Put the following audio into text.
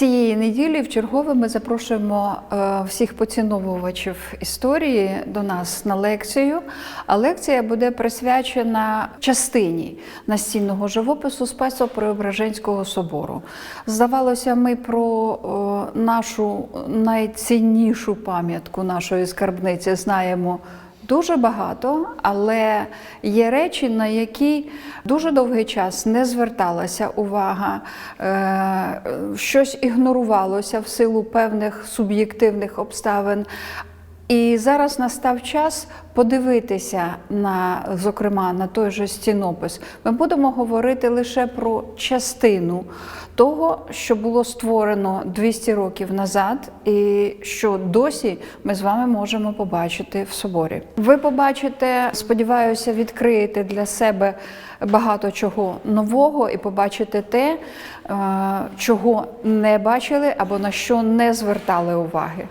Цієї неділі в чергове ми запрошуємо е, всіх поціновувачів історії до нас на лекцію. А лекція буде присвячена частині настільного живопису Спасо-Преображенського собору. Здавалося, ми про е, нашу найціннішу пам'ятку нашої скарбниці знаємо. Дуже багато, але є речі, на які дуже довгий час не зверталася увага, е, щось ігнорувалося в силу певних суб'єктивних обставин. І зараз настав час подивитися на, зокрема, на той же стінопис. Ми будемо говорити лише про частину того, що було створено 200 років назад, і що досі ми з вами можемо побачити в соборі. Ви побачите, сподіваюся, відкриєте для себе багато чого нового і побачите те, е, чого не бачили або на що не звертали уваги.